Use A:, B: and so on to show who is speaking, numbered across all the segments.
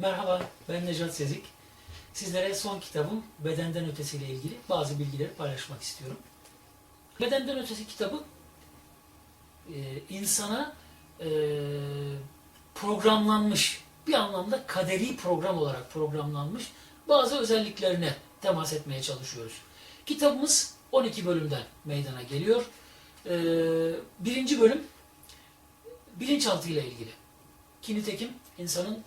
A: Merhaba, ben Necat Sezik. Sizlere son kitabım Bedenden Ötesi ile ilgili bazı bilgileri paylaşmak istiyorum. Bedenden Ötesi kitabı e, insana e, programlanmış, bir anlamda kaderi program olarak programlanmış bazı özelliklerine temas etmeye çalışıyoruz. Kitabımız 12 bölümden meydana geliyor. E, birinci bölüm bilinçaltı ile ilgili. Ki nitekim insanın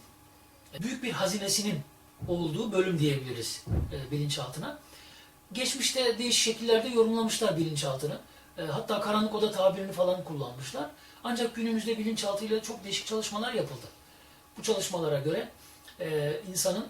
A: büyük bir hazinesinin olduğu bölüm diyebiliriz e, bilinçaltına. Geçmişte değişik şekillerde yorumlamışlar bilinçaltını. E, hatta karanlık oda tabirini falan kullanmışlar. Ancak günümüzde bilinçaltıyla çok değişik çalışmalar yapıldı. Bu çalışmalara göre e, insanın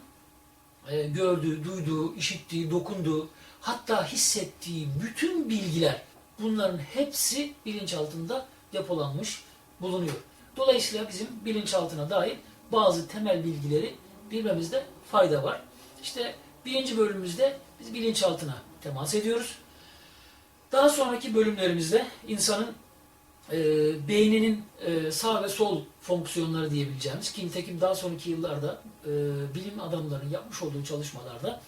A: e, gördüğü, duyduğu, işittiği, dokunduğu, hatta hissettiği bütün bilgiler bunların hepsi bilinçaltında depolanmış bulunuyor. Dolayısıyla bizim bilinçaltına dair bazı temel bilgileri bilmemizde fayda var. İşte birinci bölümümüzde biz bilinçaltına temas ediyoruz. Daha sonraki bölümlerimizde insanın e, beyninin e, sağ ve sol fonksiyonları diyebileceğimiz ki nitekim daha sonraki yıllarda e, bilim adamlarının yapmış olduğu çalışmalarda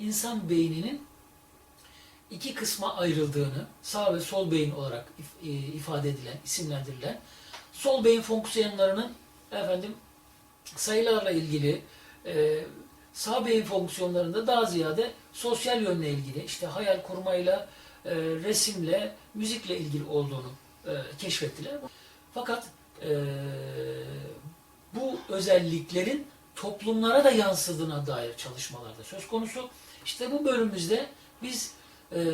A: insan beyninin iki kısma ayrıldığını, sağ ve sol beyin olarak if- e, ifade edilen, isimlendirilen, sol beyin fonksiyonlarının efendim sayılarla ilgili, e, sağ beyin fonksiyonlarında daha ziyade sosyal yönle ilgili, işte hayal kurmayla, e, resimle, müzikle ilgili olduğunu e, keşfettiler. Fakat e, bu özelliklerin toplumlara da yansıdığına dair çalışmalarda söz konusu. İşte bu bölümümüzde biz e,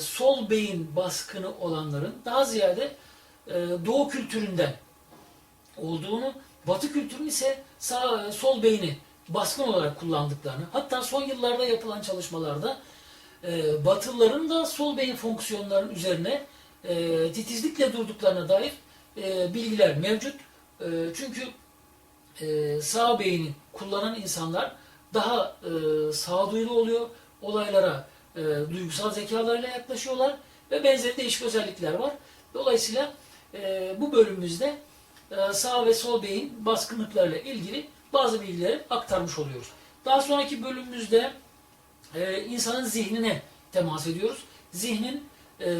A: sol beyin baskını olanların daha ziyade e, doğu kültüründen olduğunu, batı kültürünün ise sağ sol beyni baskın olarak kullandıklarını, hatta son yıllarda yapılan çalışmalarda e, Batılıların da sol beyin fonksiyonlarının üzerine e, titizlikle durduklarına dair e, bilgiler mevcut. E, çünkü e, sağ beyni kullanan insanlar daha e, sağduyulu oluyor, olaylara e, duygusal zekalarıyla yaklaşıyorlar ve benzeri değişik özellikler var. Dolayısıyla e, bu bölümümüzde sağ ve sol beyin baskınlıklarıyla ilgili bazı bilgileri aktarmış oluyoruz. Daha sonraki bölümümüzde e, insanın zihnine temas ediyoruz. Zihnin e,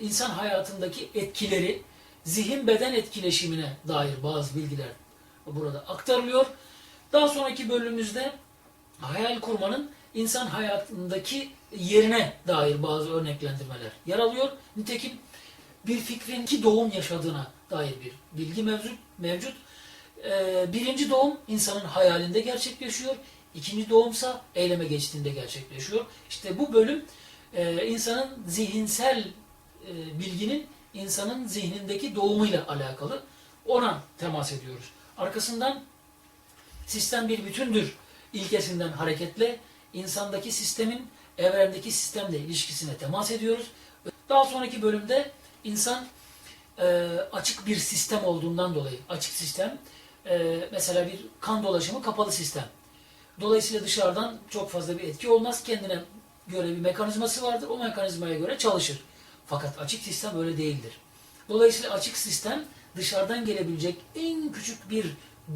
A: insan hayatındaki etkileri, zihin beden etkileşimine dair bazı bilgiler burada aktarılıyor. Daha sonraki bölümümüzde hayal kurmanın insan hayatındaki yerine dair bazı örneklendirmeler yer alıyor. Nitekim bir fikrin iki doğum yaşadığına dair bir bilgi mevcut. mevcut. Ee, birinci doğum insanın hayalinde gerçekleşiyor. İkinci doğumsa eyleme geçtiğinde gerçekleşiyor. İşte bu bölüm e, insanın zihinsel e, bilginin insanın zihnindeki doğumuyla alakalı. Ona temas ediyoruz. Arkasından sistem bir bütündür ilkesinden hareketle insandaki sistemin evrendeki sistemle ilişkisine temas ediyoruz. Daha sonraki bölümde insan e, açık bir sistem olduğundan dolayı açık sistem e, mesela bir kan dolaşımı kapalı sistem. Dolayısıyla dışarıdan çok fazla bir etki olmaz. Kendine göre bir mekanizması vardır. O mekanizmaya göre çalışır. Fakat açık sistem öyle değildir. Dolayısıyla açık sistem dışarıdan gelebilecek en küçük bir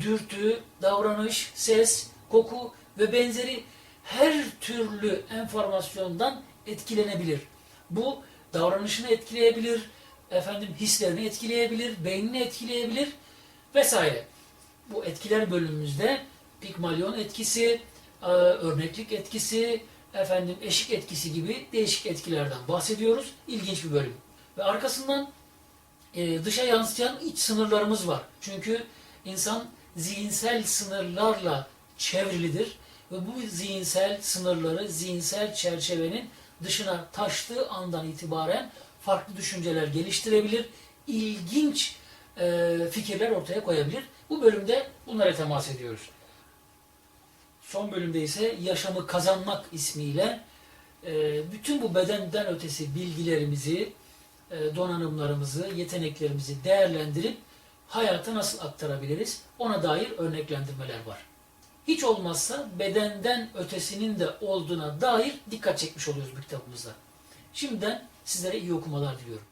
A: dürtü, davranış, ses, koku ve benzeri her türlü enformasyondan etkilenebilir. Bu davranışını etkileyebilir, efendim hislerini etkileyebilir, beynini etkileyebilir vesaire. Bu etkiler bölümümüzde Pigmalion etkisi, e, örneklik etkisi, efendim eşik etkisi gibi değişik etkilerden bahsediyoruz. İlginç bir bölüm. Ve arkasından e, dışa yansıyan iç sınırlarımız var. Çünkü insan zihinsel sınırlarla çevrilidir ve bu zihinsel sınırları, zihinsel çerçevenin dışına taştığı andan itibaren farklı düşünceler geliştirebilir, ilginç e, fikirler ortaya koyabilir. Bu bölümde bunlara temas ediyoruz. Son bölümde ise yaşamı kazanmak ismiyle e, bütün bu bedenden ötesi bilgilerimizi, e, donanımlarımızı, yeteneklerimizi değerlendirip hayata nasıl aktarabiliriz ona dair örneklendirmeler var. Hiç olmazsa bedenden ötesinin de olduğuna dair dikkat çekmiş oluyoruz bu kitabımızda. Şimdiden sizlere iyi okumalar diliyorum.